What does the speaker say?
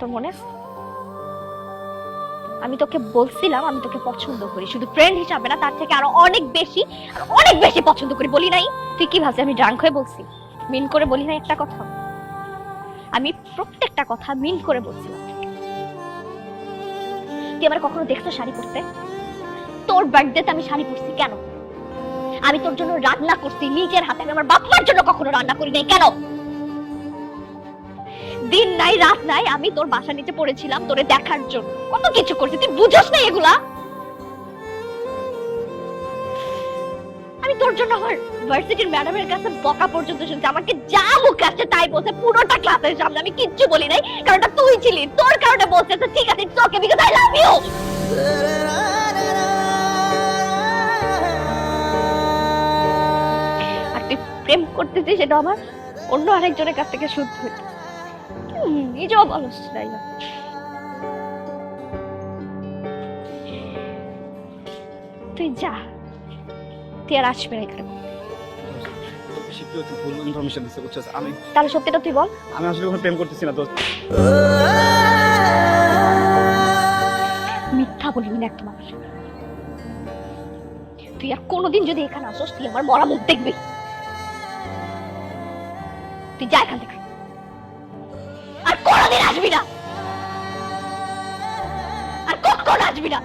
তোর মনে? আমি তোকে বলছিলাম আমি তোকে পছন্দ করি। শুধু ফ্রেন্ড হিসাবে না, তার থেকে আরও অনেক বেশি অনেক বেশি পছন্দ করি। বলি নাই? তুই কি ভাবছিস? আমি ড্রাঙ্ক হয়ে বলছি। মিন করে বলি নাই একটা কথা? আমি প্রত্যেকটা কথা মিন করে বলছিলাম। তুই আমার কখনো দেখছ শাড়ি পরতে? তোর বার্থডেতে আমি শাড়ি পরছি কেন? আমি তোর জন্য রান্না করছি, নিজের হাতে। আমি আমার বাপ্পার জন্য কখনো রান্না করি নাই। কেন? দিন নাই রাত নাই আমি তোর বাসা নিচে পড়েছিলাম তোরে দেখার জন্য। কত কিছু করছি তুই বুঝোস না এগুলা? আমি তোর জন্য আমার ভার্সিটির ম্যাডামের কাছে বকা পর্যন্ত শুনছি। আমাকে যা মুখ আসছে তাই বলছে পুরোটা ক্লাসের সামনে। আমি কিচ্ছু বলি নাই কারণ ওটা তুই ছিলি তোর কারণে বলছে। ঠিক আছে তোকে বিকজ আই লাভ ইউ প্রেম করতেছিস সেটা আমার অন্য আরেকজনের কাছ থেকে শুদ্ধ হুম, নিজেও বলস না তুই যা তুই আর আসবে না এখানে। ভুল ইনফরমেশন দিচ্ছে বুঝছিস আমি তাহলে সত্যিটা তুই বল। আমি আসলে কোনো প্রেম করতেছি না দোস্ত। মিথ্যা বলবি না একটা মানুষ তুই আর কোনোদিন যদি এখানে আসোস তুই আমার মরা মুখ দেখবি। তুই যা এখান থেকে। আসবি না। আর কখন আসবি না।